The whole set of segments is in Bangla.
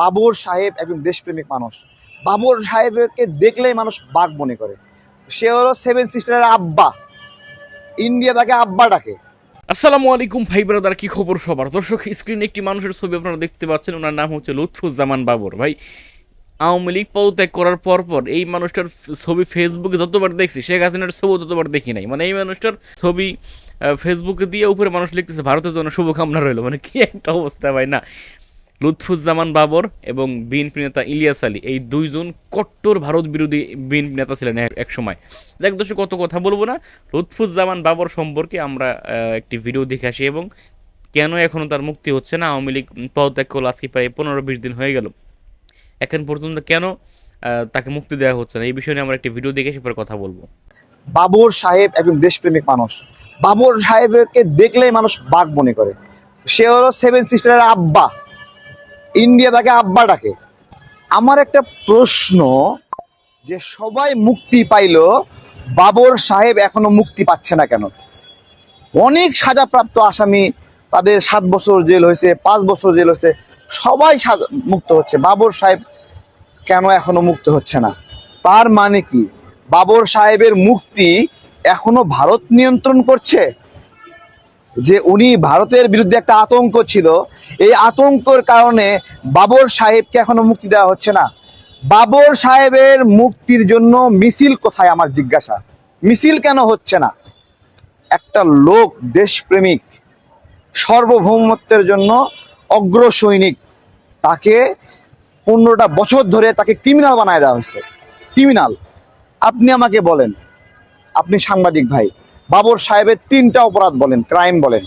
বাবর সাহেব একজন দেশপ্রেমিক মানুষ। বাবর সাহেবকে দেখলেই মানুষ বাঘ মনে করে। সে হলো সেভেন সিস্টারের আব্বা। ইন্ডিয়া তাকে আব্বা ডাকে। আসসালামু আলাইকুম ভাই ব্রাদার, কি খবর সবার? দর্শক স্ক্রিনে একটি মানুষের ছবি আপনারা দেখতে পাচ্ছেন, ওনার নাম হচ্ছে লুৎফুজ্জামান বাবর। ভাই, আওয়ামী লীগ পদত্যাগ করার পর পর এই মানুষটার ছবি ফেসবুকে যতবার দেখছি, শেখ হাসিনার ছবি ততবার দেখি নাই। মানে এই মানুষটার ছবি ফেসবুকে দিয়ে উপরে মানুষ লিখতেছে, ভারতের জন্য শুভকামনা রইল। মানে কি একটা অবস্থা ভাই, না? লুৎফুজ্জামান বাবর এবং বিএনপি নেতা ইলিয়াস আলী, এই দুইজন কট্টর ভারত বিরোধী বিএনপি নেতা ছিলেন এক- সময়। যাক দর্শক, কত কথা বলব না। লুৎফুজ্জামান বাবর সম্পর্কে আমরা একটি ভিডিও দেখে আসি এবং কেন এখনও তার মুক্তি হচ্ছে না? আওয়ামী লীগ পদত্যাগ করল, আজকে প্রায় পনেরো বিশ দিন হয়ে গেল। এখন পর্যন্ত কেন তাকে মুক্তি দেওয়া হচ্ছে না? এই বিষয়ে নিয়ে আমরা একটি ভিডিও দেখে এসে পরে কথা বলব। বাবর সাহেব একজন দেশপ্রেমিক মানুষ। বাবর সাহেবকে দেখলেই মানুষ বাঘ মনে করে। সে হলো সেভেন সিস্টারের আব্বা। ইন্ডিয়া তাকে আব্বা ডাকে। আমার একটা প্রশ্ন যে সবাই মুক্তি পাইলো, বাবর সাহেব এখনও মুক্তি পাচ্ছে না কেন? অনেক সাজাপ্রাপ্ত আসামি তাদের সাত বছর জেল হয়েছে, পাঁচ বছর জেল হয়েছে, সবাই মুক্ত হচ্ছে। বাবর সাহেব কেন এখনও মুক্ত হচ্ছে না? তার মানে কি? বাবর সাহেবের মুক্তি এখনও ভারত নিয়ন্ত্রণ করছে? যে উনি ভারতের বিরুদ্ধে একটা আতঙ্ক ছিল, এই আতঙ্কর কারণে বাবর সাহেবকে এখনও মুক্তি দেওয়া হচ্ছে না। বাবর সাহেবের মুক্তির জন্য মিছিল কোথায় আমার জিজ্ঞাসা? মিছিল কেন হচ্ছে না? একটা লোক, দেশপ্রেমিক, সার্বভৌমত্বের জন্য অগ্র সৈনিক তাকে পনেরোটা বছর ধরে তাকে ক্রিমিনাল বানায় দেওয়া হয়েছে। ক্রিমিনাল আপনি আমাকে বলেন। আপনি সাংবাদিক ভাই বাবর সাহেবের তিনটা অপরাধ বলেন ক্রাইম বলেন।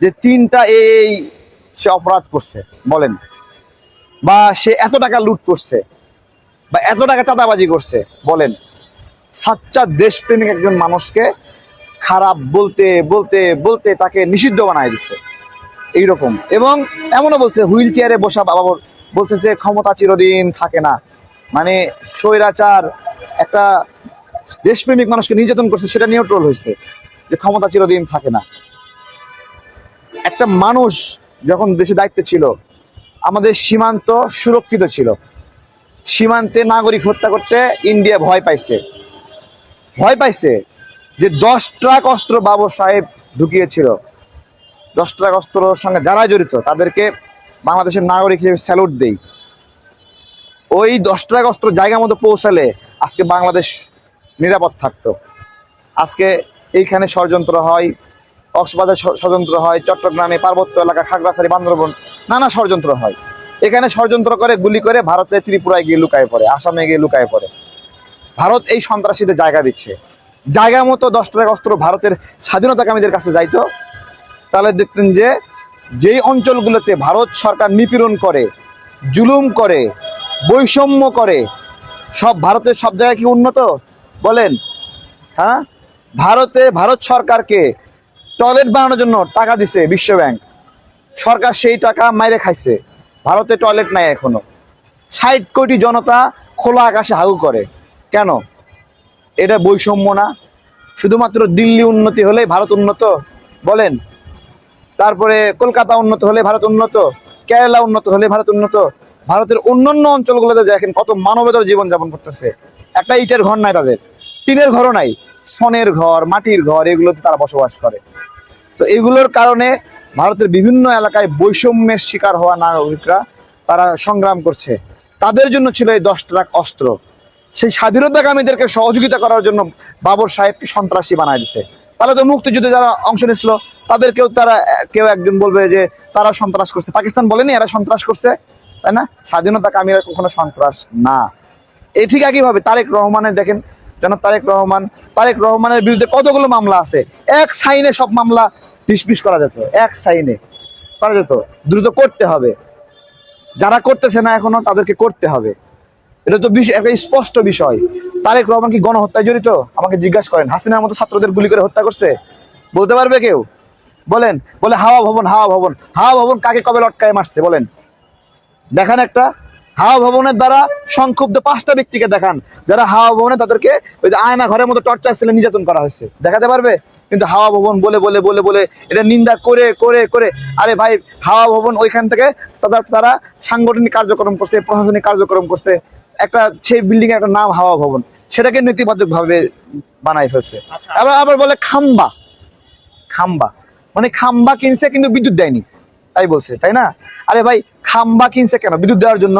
যে তিনটা এই সে অপরাধ করছে, বলেন। বা সে এত টাকা লুট করছে, বা এত টাকা চাঁদাবাজি করছে, বলেন। সাচ্চা দেশপ্রেমিক একজন মানুষকে খারাপ বলতে বলতে বলতে তাকে নিষিদ্ধ বানায় দিচ্ছে এইরকম। এবং এমনও বলছে, হুইল চেয়ারে বসা বাবা বলছে যে ক্ষমতা চিরদিন থাকে না। মানে স্বৈরাচার একটা দেশপ্রেমিক মানুষকে নির্যাতন করছে, সেটা নিয়েও ট্রোল হয়েছে। যে ক্ষমতা চিরদিন থাকে না। একটা মানুষ যখন দেশে দায়িত্বে ছিল, আমাদের সীমান্ত সুরক্ষিত ছিল। সীমান্তে নাগরিক হত্যা করতে ইন্ডিয়া ভয় পাইছে। ভয় পাইছে যে দশ ট্রাক অস্ত্র বাবর সাহেব ঢুকিয়েছিল। দশ ট্রাক অস্ত্রর সঙ্গে যারা জড়িত, তাদেরকে বাংলাদেশের নাগরিক হিসেবে স্যালুট দেই। ওই দশ ট্রাক অস্ত্র জায়গা মতো পৌঁছালে আজকে বাংলাদেশ নিরাপদ থাকতো। আজকে এইখানে ষড়যন্ত্র হয়, কক্সবাজার ষড়যন্ত্র হয়, চট্টগ্রামে পার্বত্য এলাকা, খাগড়াছড়ি, বান্দরবন নানা ষড়যন্ত্র হয়। এখানে ষড়যন্ত্র করে, গুলি করে ভারতে ত্রিপুরায় গিয়ে লুকায় পড়ে, আসামে গিয়ে লুকায় পড়ে। ভারত এই সন্ত্রাসীদের জায়গা দিচ্ছে। জায়গা মতো দশ ট্রাক অস্ত্র ভারতের স্বাধীনতাকামীদের কাছে যাইতো। তাহলে দেখতেন যে, যেই অঞ্চলগুলোতে ভারত সরকার নিপীড়ন করে, জুলুম করে, বৈষম্য করে, সব ভারতের সব জায়গায় কি উন্নত? বলেন হ্যাঁ? ভারতে ভারত সরকারকে টয়লেট বানানোর জন্য টাকা দিছে বিশ্ব ব্যাংক সরকার সেই টাকা মাইরে খাইছে। ভারতে টয়লেট নাই এখনও। ষাট কোটি জনতা খোলা আকাশে হাগু করে। কেন? এটা বৈষম্য না। শুধুমাত্র দিল্লি উন্নতি হলে ভারত উন্নত? বলেন। তারপরে কলকাতা উন্নত হলে ভারত উন্নত? কেরালা উন্নত হলে ভারত উন্নত? ভারতের অন্যান্য অঞ্চলগুলোতে দেখেন কত মানবেতর জীবন যাপন করতেছে। একটা ইটের ঘর নাই তাদের। টিনের ঘরও নাই। সনের ঘর, মাটির ঘর, এগুলোতে তারা বসবাস করে। তো এগুলোর কারণে ভারতের বিভিন্ন এলাকায় বৈষম্যের শিকার হওয়া নাগরিকরা তারা সংগ্রাম করছে। তাদের জন্য ছিল এই দশ ট্রাক অস্ত্র। সেই স্বাধীনতাকামীদেরকে সহযোগিতা করার জন্য বাবর সাহেবকে সন্ত্রাসী বানায় দিছে। তাহলে তো মুক্তিযুদ্ধে যারা অংশ নিয়েছিল, তাদেরকেও তারা, কেউ একজন বলবে যে তারা সন্ত্রাস করছে। পাকিস্তান বলেনি, এরা সন্ত্রাস করছে, তাই না? স্বাধীনতাকামীরা কখনো সন্ত্রাস না। এই ঠিক একইভাবে তারেক রহমানের দেখেন, জনাব তারেক রহমান, তারেক রহমানের বিরুদ্ধে কতগুলো মামলা আছে? এক সাইনে সব মামলা ডিসমিস করা যেত, এক সাইনে করা যেত। দ্রুত করতে হবে। যারা করতেছে না এখনও, তাদেরকে করতে হবে। এটা তো একটা স্পষ্ট বিষয়। তারেক রহমান কি গণহত্যায় জড়িত? আমাকে জিজ্ঞাসা করেন। হাসিনার মতো ছাত্রদের গুলি করে হত্যা করছে? বলতে পারবে কেউ? বলেন, বলে হাওয়া ভবন হাওয়া ভবন হাওয়া ভবন কাকে কবে লটকায় মারছে বলেন? দেখান একটা। হাওয়া ভবনের দ্বারা সংক্ষুব্ধ পাঁচটা ব্যক্তিকে দেখান। যারা হাওয়া ভবনে তাদেরকে ওই যে আয়না ঘরের মতো টর্চার ছেলে নির্যাতন করা হয়েছে। দেখাতে পারবে? কিন্তু হাওয়া ভবন বলে বলে বলে বলে এটা নিন্দা করে করে করে। আরে ভাই হাওয়া ভবন ওইখান থেকে তারা তারা সাংগঠনিক কার্যক্রম করছে প্রশাসনিক কার্যক্রম করছে। একটা সেই বিল্ডিং এর একটা নাম হাওয়া ভবন। সেটাকে নেতিবাচক ভাবে বানাই ফেলছে আবার আবার বলে খাম্বা। খাম্বা। মানে খাম্বা কিনছে কিন্তু বিদ্যুৎ দেয়নি। তাই বলছে তাই না? আরে ভাই খাম্বা কিনছে কেন? বিদ্যুৎ দেওয়ার জন্য।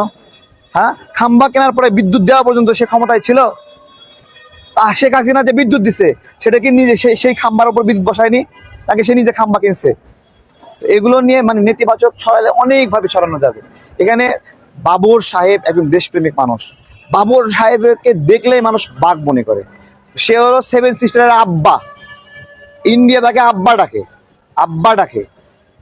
হ্যাঁ? খাম্বা কেনার পরে বিদ্যুৎ দেওয়া পর্যন্ত সে ক্ষমতায় ছিল। আহ, শেখ হাসিনা যে বিদ্যুৎ দিছে সেটা কি নিজে সেই সেই খাম্বার উপর বিদ্যুৎ বসায়নি? তাকে সে নিজে খাম্বা কিনছে? এগুলো নিয়ে মানে নেতিবাচক ছড়ালে অনেকভাবে ছড়ানো যাবে। এখানে বাবর সাহেব একজন দেশপ্রেমিক মানুষ। বাবর সাহেবকে দেখলেই মানুষ বাঘ মনে করে। সে হলো সেভেন সিস্টারের আব্বা। ইন্ডিয়া তাকে আব্বা ডাকে। আব্বা ডাকে।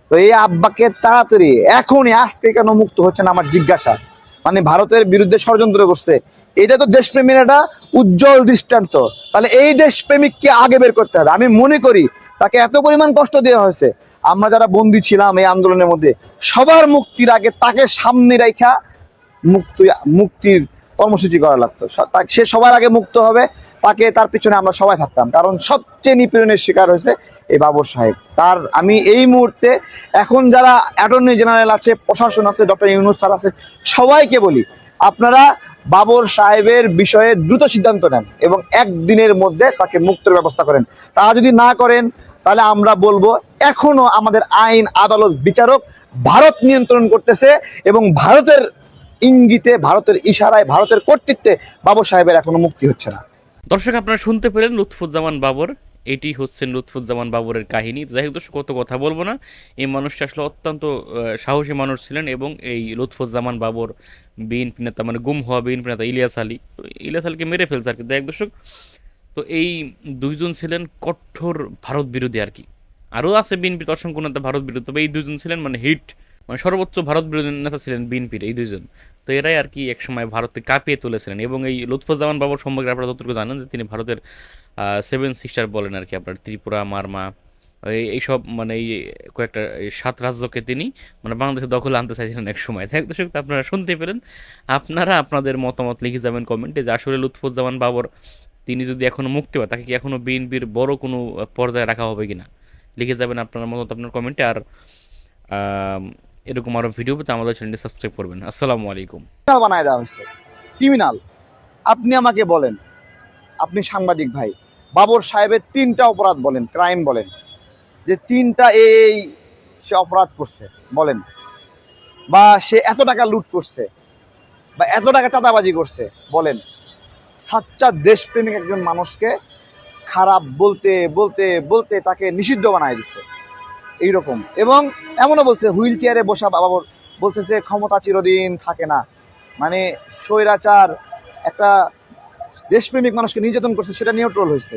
তো এই আব্বাকে তাড়াতাড়ি এখনই আজকে কেন মুক্ত হচ্ছে না আমার জিজ্ঞাসা। মানে ভারতের বিরুদ্ধে ষড়যন্ত্র করছে। এটা তো দেশপ্রেমীর একটা উজ্জ্বল দৃষ্টান্ত। তাহলে এই দেশপ্রেমিককে আগে বের করতে হবে। আমি মনে করি তাকে এত পরিমাণ কষ্ট দেওয়া হয়েছে। আমরা যারা বন্দী ছিলাম এই আন্দোলনের মধ্যে, সবার মুক্তির আগে তাকে সামনে রেখা মুক্তি মুক্তির কর্মসূচি করা লাগতো। স- সে সবার আগে মুক্ত হবে। তাকে তার পিছনে আমরা সবাই থাকতাম। কারণ সবচেয়ে নিপীড়নের শিকার হয়েছে এই বাবর সাহেব। তার আমি এই মুহূর্তে এখন যারা অ্যাটর্নি জেনারেল আছে, প্রশাসন আছে, ডক্টর ইউনুস স্যার আছে, সবাইকে বলি, আপনারা বাবর সাহেবের বিষয়ে দ্রুত সিদ্ধান্ত নেন এবং একদিনের মধ্যে তাকে মুক্তের ব্যবস্থা করেন। তারা যদি না করেন, তাহলে আমরা বলব এখনও আমাদের আইন, আদালত, বিচারক ভারত নিয়ন্ত্রণ করতেছে এবং ভারতের ইঙ্গিতে, ভারতের ইশারায়, ভারতের কর্তৃত্বে বাবর সাহেবের এখনও মুক্তি হচ্ছে না। দর্শক, আপনারা শুনতে পেলেন লুৎফুজ্জামান বাবর। এটি হচ্ছেন লুৎফুজ্জামান বাবরের কাহিনী। যাই হোক দর্শক, কত কথা বলব না। এই মানুষটা আসলে অত্যন্ত সাহসী মানুষ ছিলেন এবং এই লুৎফুজ্জামান বাবর বিএনপি নেতা মানে গুম হওয়া বিএনপি নেতা ইলিয়াস আলী। ইলিয়াস আলীকে মেরে ফেলছে আর কি। দেখ দর্শক, তো এই দুইজন ছিলেন কঠোর ভারত বিরোধী আর কি। আরও আছে বিএনপির অসংখ্য নেতা ভারত বিরোধী, তবে এই দুজন ছিলেন মানে হিট মানে সর্বোচ্চ ভারত বিরোধী নেতা ছিলেন বিএনপির এই দুইজন। তো এরাই আর কি একসময় ভারতকে কাঁপিয়ে তুলেছিলেন এবং এই লুৎফুজ্জামান বাবর সম্পর্কে আপনারা যতটুকু জানেন যে তিনি ভারতের সেভেন সিস্টার বলেন আর কি আপনার ত্রিপুরা মারমা এই এইসব মানে এই কয়েকটা সাত রাজ্যকে তিনি মানে বাংলাদেশের দখলে আনতে চাইছিলেন এক সময় হোক দর্শক, আপনারা শুনতে পেলেন। আপনারা আপনাদের মতামত লিখে যাবেন কমেন্টে যে আসলে লুৎফুজ্জামান বাবর তিনি যদি এখনও মুক্তি পায় তাকে কি এখনও বিএনপির বড় কোনো পর্যায়ে রাখা হবে কিনা? লিখে যাবেন আপনার মতামত আপনার কমেন্টে। আর এরকম আরও ভিডিও পেতে আমাদের চ্যানেলটি সাবস্ক্রাইব করবেন। আসসালামু আলাইকুম। বানায় দেওয়া হয়েছে। ক্রিমিনাল আপনি আমাকে বলেন, আপনি সাংবাদিক ভাই, বাবর সাহেবের তিনটা অপরাধ বলেন ক্রাইম বলেন, যে তিনটা এই সে অপরাধ করছে, বলেন, বা সে এত টাকা লুট করছে, বা এত টাকা চাঁদাবাজি করছে, বলেন, সাচ্চা দেশপ্রেমিক একজন মানুষকে খারাপ বলতে বলতে বলতে তাকে নিষিদ্ধ বানায় দিচ্ছে এইরকম। এবং এমনও বলছে, হুইল চেয়ারে বসা বাবা বলছে যে ক্ষমতা চিরদিন থাকে না। মানে স্বৈরাচার একটা দেশপ্রেমিক মানুষকে নির্যাতন করছে, সেটা নিয়েও ট্রোল হয়েছে।